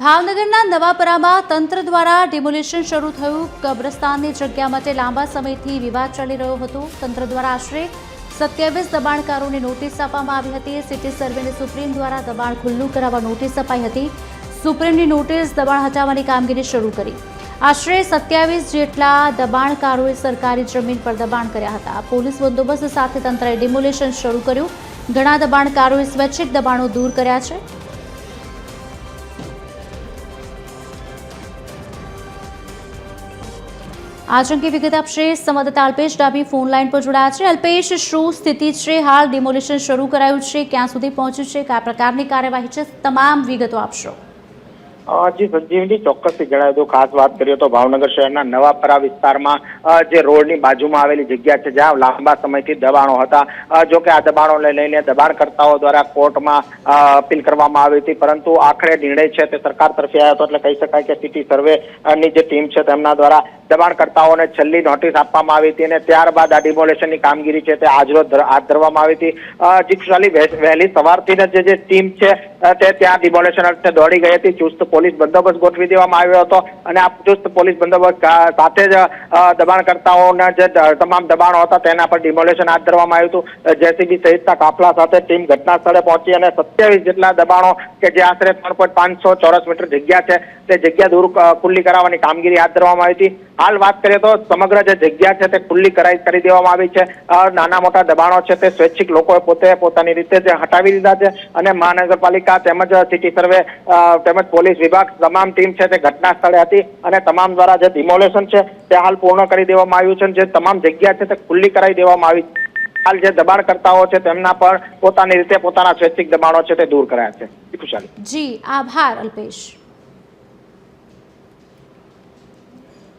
ભાવનગરના નવાપરામાં તંત્ર દ્વારા ડિમોલિશન શરૂ થયું. કબ્રસ્તાનની જગ્યા માટે લાંબા સમયથી વિવાદ ચાલી રહ્યો હતો. તંત્ર દ્વારા આશરે સત્યાવીસ દબાણકારોને નોટિસ આપવામાં આવી હતી. સિટી સર્વેને સુપ્રીમ દ્વારા દબાણ ખુલ્લું કરાવવા નોટિસ અપાઈ હતી. સુપ્રીમની નોટિસ દબાણ હટાવવાની કામગીરી શરૂ કરી. આશરે સત્યાવીસ જેટલા દબાણકારોએ સરકારી જમીન પર દબાણ કર્યા હતા. પોલીસ બંદોબસ્ત સાથે તંત્રએ ડિમોલિશન શરૂ કર્યું. ઘણા દબાણકારોએ સ્વૈચ્છિક દબાણો દૂર કર્યા છે. અંગે વિગત આપશે, સંવાદદાતા અલ્પેશ ડાબી ફોન લાઈન પર જોડાયા છે. અલ્પેશ, શું સ્થિતિ છે? હાલ ડિમોલિશન શરૂ કરાયું છે, ક્યાં સુધી પહોંચ્યું છે? કયા પ્રકારની કાર્યવાહી છે? તમામ વિગતો આપશો. જી સંજીવજી ચોક્કસથી જણાવી દઉં ખાસ વાત કરીએ તો ભાવનગર શહેરના નવાપરા વિસ્તારમાં જે રોડની બાજુમાં આવેલી જગ્યા છે, જ્યાં લાંબા સમયથી દબાણો હતા. જો કે આ દબાણોને લઈને દબાણકર્તાઓ દ્વારા કોર્ટમાં અપીલ કરવામાં આવી હતી. પરંતુ આખરે નિર્ણય છે તે સરકાર તરફે આવ્યો હતો, એટલે કહી શકાય કે સિટી સર્વેની જે ટીમ છે તેમના દ્વારા દબાણકર્તાઓને છેલ્લી નોટિસ આપવામાં આવી હતી અને ત્યારબાદ આ ડિમોલેશનની કામગીરી છે તે આજરોજ હાથ ધરવામાં આવી હતી. જીક્ષાલી વહેલી સવારથી જે જે ટીમ છે તે ત્યાં ડિમોલેશન અર્થે દોડી ગઈ હતી, ચુસ્ત પોલીસ બંદોબસ્ત ગોઠવી દેવામાં આવ્યો હતો અને આ ચુસ્ત પોલીસ બંદોબસ્ત સાથે જ દબાણકર્તાઓના જે તમામ દબાણો હતા તેના પર ડિમોલેશન હાથ ધરવામાં આવ્યું હતું. જેસીબી સહિતના કાફલા સાથે ટીમ ઘટના સ્થળે પહોંચી અને સત્યાવીસ જેટલા દબાણો કે જે આશરે ત્રણ પાંચસો ચોરસ મીટર જગ્યા છે તે જગ્યા દૂર ખુલ્લી કરાવવાની કામગીરી હાથ ધરવામાં આવી હતી. હાલ વાત કરીએ તો સમગ્ર જે જગ્યા છે તે ખુલ્લી કરાઈ કરી દેવામાં આવી છે. નાના મોટા દબાણો છે તે સ્વૈચ્છિક લોકોએ પોતે પોતાની રીતે જે હટાવી દીધા છે અને મહાનગરપાલિકા તેમજ સિટી સર્વે તેમજ પોલીસ વિભાગ તમામ ટીમ છે તે ઘટના સ્થળે હતી અને તમામ દ્વારા જે ડિમોલેશન છે તે હાલ પૂર્ણ કરી દેવામાં આવ્યું છે જે તમામ જગ્યા છે તે ખુલ્લી કરાવી દેવામાં આવી હાલ જે દબાણકર્તાઓ છે તેમના પર પોતાની રીતે પોતાના સ્વૈચ્છિક દબાણો છે તે દૂર કરાયા છે. જી, આભાર અલ્પેશ.